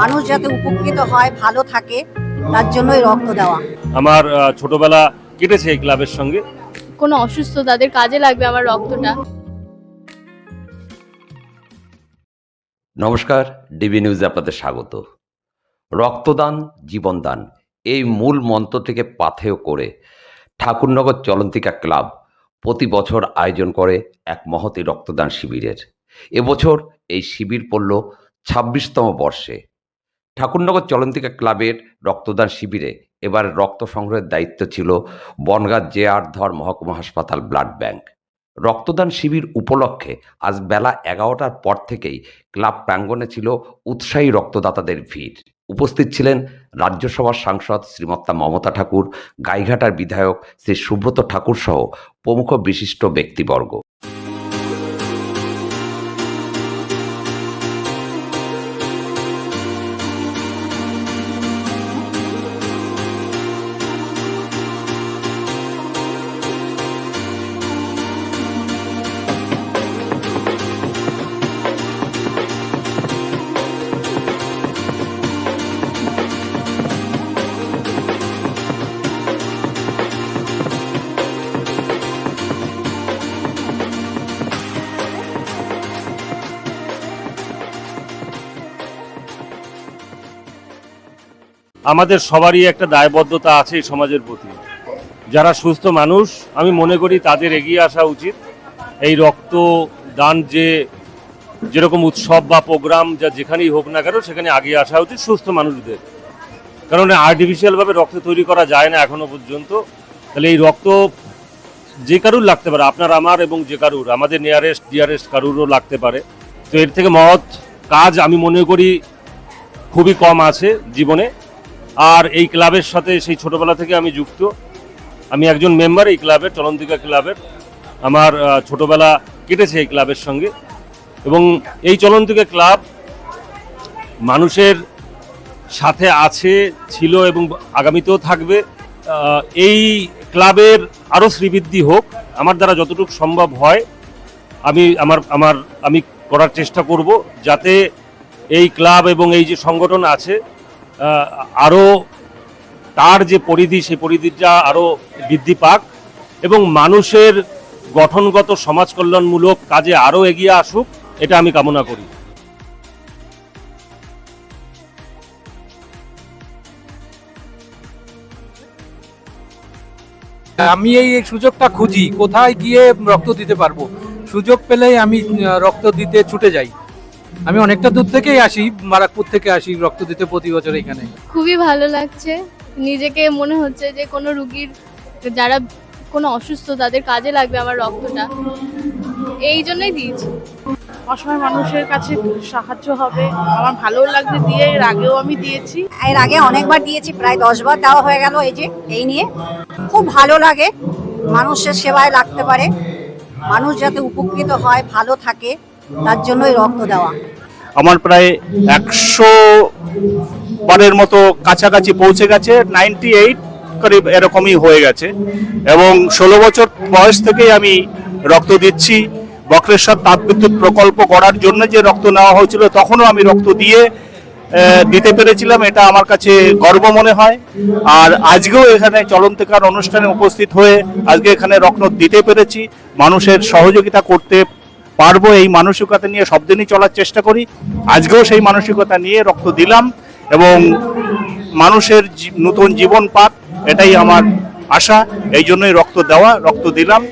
মানুষ যাতে উপকৃত হয় ভালো থাকে তার জন্যই রক্ত দেওয়া। আমার ছোটবেলা কেটেছে এই ক্লাবের সঙ্গে। কোনো অসুস্থ তাদের কাজে লাগবে আমার রক্তটা। নমস্কার ডিবি নিউজে আপনাদের স্বাগত। রক্তদান জীবনদান এই মূল মন্ত্র থেকে পাথেয় করে ঠাকুরনগর চলন্তিকা ক্লাব প্রতি বছর আয়োজন করে এক মহতি রক্তদান শিবিরের। এবছর এই শিবির পড়ল ছাব্বিশতম বর্ষে। ঠাকুরনগর চলন্তিকা ক্লাবের রক্তদান শিবিরে এবার রক্ত সংগ্রহের দায়িত্ব ছিল বনগাঁ জে আর ধর মহকুমা হাসপাতাল ব্লাড ব্যাংক। রক্তদান শিবির উপলক্ষে আজ বেলা এগারোটার পর থেকেই ক্লাব প্রাঙ্গণে ছিল উৎসাহী রক্তদাতাদের ভিড়। উপস্থিত ছিলেন রাজ্যসভার সাংসদ শ্রীমত্তা মমতা ঠাকুর, গাইঘাটার বিধায়ক শ্রী সুব্রত ঠাকুর সহ প্রমুখ বিশিষ্ট ব্যক্তিবর্গ। আমাদের সবারই একটা দায়বদ্ধতা আছে এই সমাজের প্রতি। যারা সুস্থ মানুষ, আমি মনে করি তাদের এগিয়ে আসা উচিত। এই রক্ত, দান যে, যেরকম উৎসব বা প্রোগ্রাম যা যেখানেই হোক না কেন, সেখানে আগিয়ে আসা উচিত সুস্থ মানুষদের। কারণ আর্টিফিশিয়ালভাবে রক্ত তৈরি করা যায় না এখনও পর্যন্ত। তাহলে এই রক্ত যে কারুর লাগতে পারে, আপনার, আমার এবং যে কারুর, আমাদের নিয়ারেস্ট ডিয়ারেস্ট কারুরও লাগতে পারে। তো এর থেকে মহৎ কাজ আমি মনে করি খুবই কম আছে জীবনে। আর এই ক্লাবের সাথে সেই ছোটবেলা থেকে আমি যুক্ত। আমি একজন মেম্বার এই ক্লাবের, চলন্তিকা ক্লাবের। আমার ছোটবেলা কেটেছে এই ক্লাবের সঙ্গে। এবং এই চলন্তিকা ক্লাব মানুষের সাথে আছে, ছিল এবং আগামীতেও থাকবে। এই ক্লাবের আরও শ্রীবৃদ্ধি হোক, আমার দ্বারা যতটুকু সম্ভব হয়, আমি আমার আমার, আমি করার চেষ্টা করব যাতে এই ক্লাব এবং এই যে সংগঠন আছে আরও তার যে পরিধি, সেই পরিধিটা আরও বৃদ্ধি পাক এবং মানুষের গঠনগত সমাজ কল্যাণমূলক কাজে আরও এগিয়ে আসুক, এটা আমি কামনা করি। আমি এই সুযোগটা খুঁজি, কোথায় গিয়ে রক্ত দিতে পারব? সুযোগ পেলেই আমি রক্ত দিতে ছুটে যাই। আমি অনেকটা দূর থেকেই আসি বারাকপুর থেকে আসি রক্ত দিতে প্রতি বছর এখানে। খুবই ভালো লাগছে। নিজেকে মনে হচ্ছে যে কোনো রুগীর যারা কোনো অসুস্থ তাদের কাজে লাগবে আমার রক্তটা। এই জন্যই দিয়েছি। অসহায় মানুষের কাছে সাহায্য হবে। আমার ভালোও লাগবে দিয়ে এর আগেও আমি দিয়েছি। এর আগে অনেকবার দিয়েছি প্রায় দশ বার দেওয়া হয়ে গেল এই যে এই নিয়ে। খুব ভালো লাগে। মানুষের সেবায় লাগতে পারে। মানুষ যাতে উপকৃত হয় ভালো থাকে তার জন্যই রক্ত দেওয়া। আমার প্রায় একশো বারের মতো কাছাকাছি পৌঁছে গেছে, নাইনটি এইট করিব এরকমই হয়ে গেছে। এবং ষোলো বছর বয়স থেকেই আমি রক্ত দিচ্ছি। বক্রেশ্বর তাপবিদ্যুৎ প্রকল্প করার জন্য যে রক্ত নেওয়া হয়েছিল, তখনও আমি রক্ত দিয়ে দিতে পেরেছিলাম, এটা আমার কাছে গর্ব মনে হয়। আর আজকেও এখানে চলন্তিকার অনুষ্ঠানে উপস্থিত হয়ে আজকে এখানে রক্ত দিতে পেরেছি। মানুষের সহযোগিতা করতে পারব এই মানসিকতা নিয়ে সব দিনই চলার চেষ্টা করি। আজকেও সেই মানসিকতা নিয়ে রক্ত দিলাম এবং মানুষের নতুন জীবন পাক, এটাই আমার আশা। এই জন্যই রক্ত দেওয়া, রক্ত দিলাম।